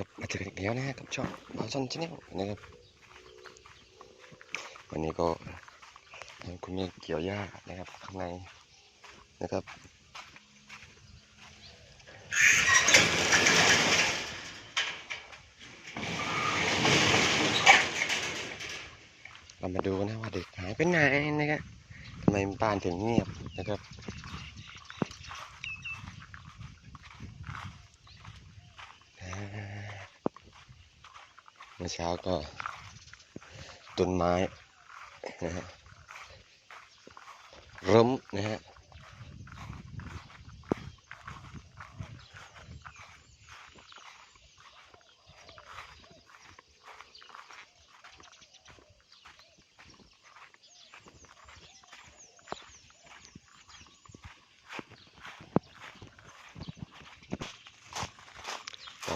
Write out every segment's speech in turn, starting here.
ครับมาเจอกันอีกแล้วนะฮะกับช่องบอลซอนชาแนลนะครับวันนี้ก็คุณแม่เกี่ยวหญ้านะครับข้างในนะครับเรามาดูนะว่าเด็กหายไปไหนนะครับทำไมบ้านถึงเงียบนะครับ อ่าเมื่อเช้าก็ต้นไม้นะฮะร่มนะฮะ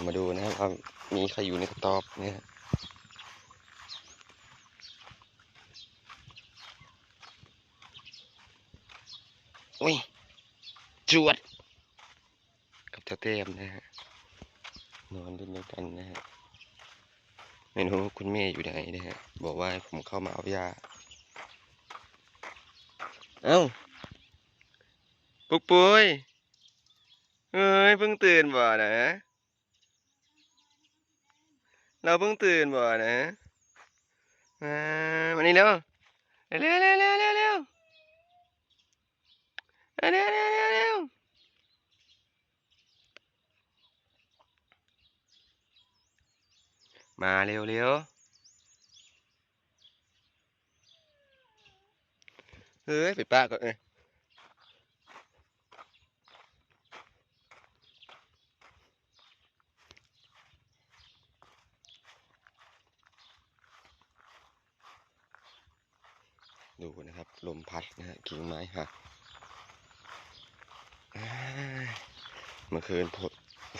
มาดูนะครับว่ามีใครอยู่ในกระต๊อบเนี่ย อุ้ยจวด กับเจ้าเต้มนะฮะ นอนเล่นด้วยกันนะฮะ ไม่รู้คุณแม่อยู่ไหนนะฮะ บอกว่าผมเข้ามาเอายา เอ้า ปุกปุ้ยเฮ้ยเพิ่งตื่นบ่นะ เราเพิ่งตื่นบ่นะ มามานี่เร็ว เร็วเร็วเร็วเร็ว เร็วเร็วเร็วเร็วมาเร็วเร็วเฮ้ยไปป้าก่อนเอ้ยดูนะครับ ลมพัดนะฮะกิ่งไม้หักอ้าย เมื่อคืน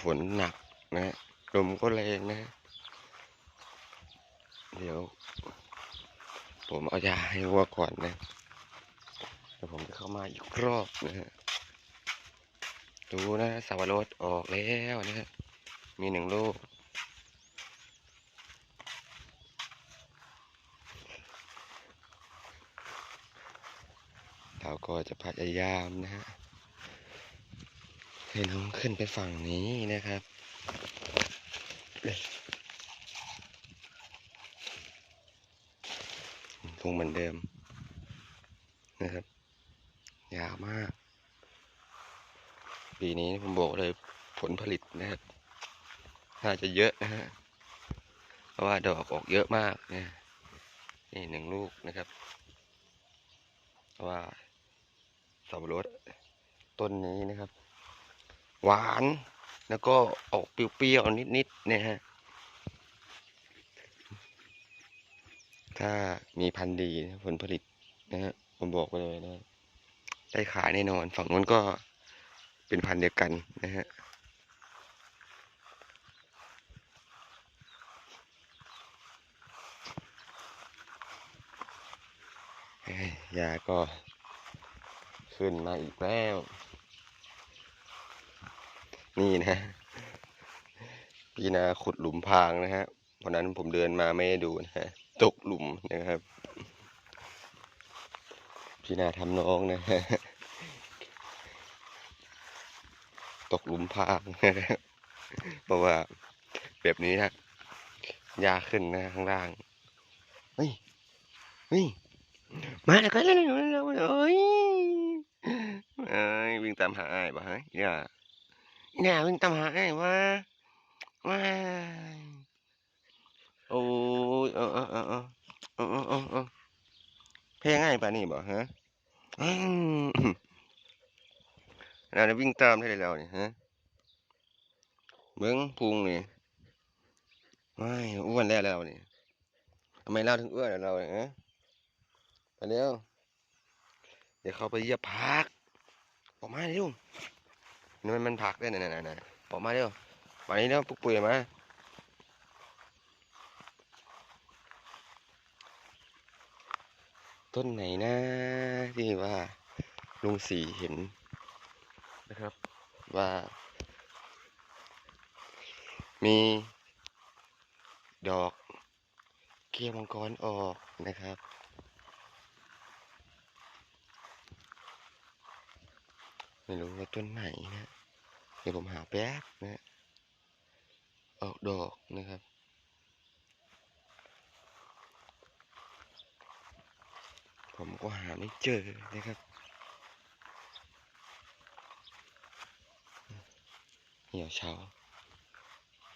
ฝนหนักนะ ลมก็แรงนะ เดี๋ยว ผมเอายาให้วัวก่อนนะแล้วผมจะเข้ามาอีกรอบนะฮะ ดูนะสาวรสออกแล้วนะฮะมีหนึ่งลูกเราก็จะพยายามนะฮะ ให้น้องขึ้นไปฝั่งนี้นะครับคงเหมือนเดิมนะครับ ยาวมาก ปีนี้ผมบอกเลยผลผลิตนะครับน่าจะเยอะนะฮะเพราะว่าดอกออกเยอะมากนะนี่หนึ่งลูกนะครับ เพราะว่าสับปะรดต้นนี้นะครับ หวาน แล้วก็ออกเปรี้ยวๆนิดๆนะฮะถ้ามีพันธุ์ดีผลผลิตนะฮะผมบอกไปเลยนะได้ขายแน่นอน ฝั่งนู้นก็เป็นพันธุ์เดียวกันนะฮะยาก็ขึ้นมาอีกแล้ว นี่นะพี่นาขุดหลุมพางนะฮะวันนั้นผมเดินมาไม่ได้ดูนะฮะตกหลุมนะครับ พี่นาทำน้องนะฮะตกหลุมพางนะครับเพราะว่าแบบนี้นะยาขึ้นนะข้างล่างเฮ้ยเฮ้ยมาแล้วก็เล่นเฮ้ยเอ้ยวิ่งตามหาไอ้บ่ฮะอย่า เนี่ยเพิ่งตามหาไอ้ว่าว่าโอ้ยเออเออเออเออเออเออเอเพลงง่ายป่ะนี่บอกฮะเราจะวิ่งตามได้เลยเราเนี่ยฮะเบิ้งพุงนี่ไม่อ้วนแล้วเราเนี่ยทำไมเราถึงอ้วนเราเนี่ยฮะไปเร็วเดี๋ยวเขาไปเยียบพักออกมาเร็ว นี่มันมันผักได้น่ะน่ะน่ะน่ะออกมาเร็วมานี่เร็วปุ๊กปุ๋ยมาต้นไหนนะที่ว่าลุงสีเห็นนะครับ ว่า มี ดอกเกี้ยวมังกรออกนะครับ ไม่รู้ว่าต้นไหนนะเดี๋ยวผมหาแป๊บนะออกดอกนะครับ ผมก็หาไม่เจอนะครับ เหี่ยวเช้า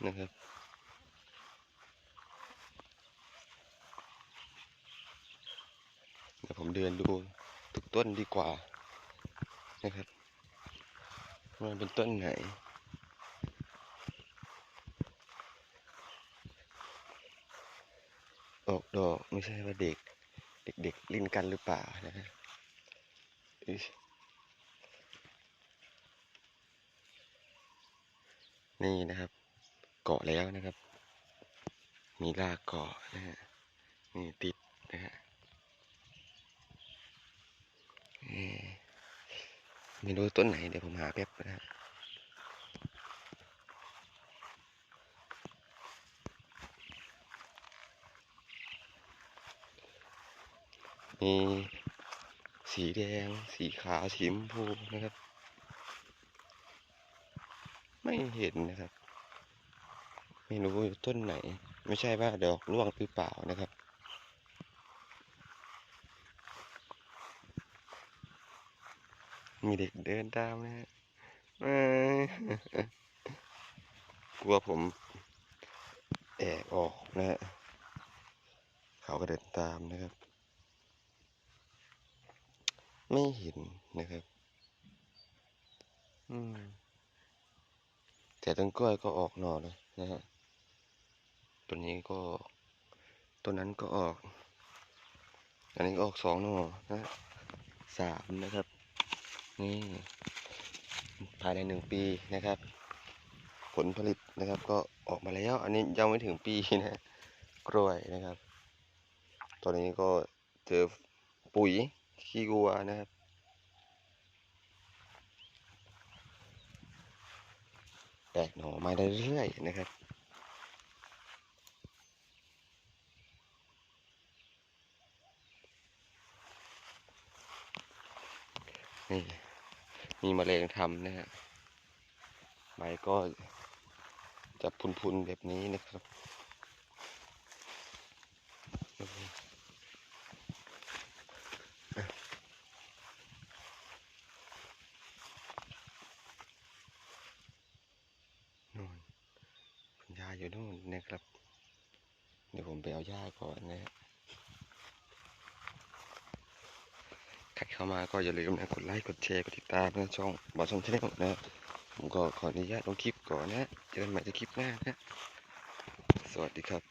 นะครับเดี๋ยวผมเดินดูทุกต้นดีกว่านะครับ มันเป็นต้นไหน ออกดอกไม่ใช่ว่าเด็ก เด็กๆเล่นกันหรือเปล่านะฮะนี่นะครับ เกาะแล้วนะครับ มีรากเกาะนะฮะนี่ติดนะฮะ ไม่รู้ต้นไหนเดี๋ยวผมหาแป๊บนะฮะมีสีแดง สีขาว สีชมพูนะครับ ไม่เห็นนะครับ ไม่รู้ต้นไหน ไม่ใช่ว่าดอกร่วงหรือเปล่านะครับ มีเด็กเดินตามนะฮะเอ้ยกลัวผมแอบออกนะฮะเขาก็เดินตามนะครับ ไม่เห็นนะครับ อืมแต่ต้นกล้วยก็ออกหน่อเลยนะฮะต้นนี้ก็ต้นนั้นก็ออก อันนี้ก็ออกสองหน่อนะสามนะครับ นี่ภายในหนึ่งปีนะครับ ผลผลิตนะครับก็ออกมาแล้ว อันนี้ยังไม่ถึงปีนะกล้วยนะครับ ตอนนี้ก็เจอปุ๋ยขี้วัวนะครับแตกหน่อมาได้เรื่อยๆนะครับนี่ มีมะเร็งทำนะฮะใบก็จะพุนๆแบบนี้นะครับนู่นคุณยาอยู่นู่นนะครับ เดี๋ยวผมไปเอาหญ้าก่อนนะฮะ ใคร เข้ามาก็อย่าลืมนะกดไลค์กดแชร์กดติดตามนะช่องบอสชมชาแนลนะผมก็ขออนุญาตลงคลิปก่อนนะเจอกันใหม่ในคลิปหน้านะ สวัสดีครับ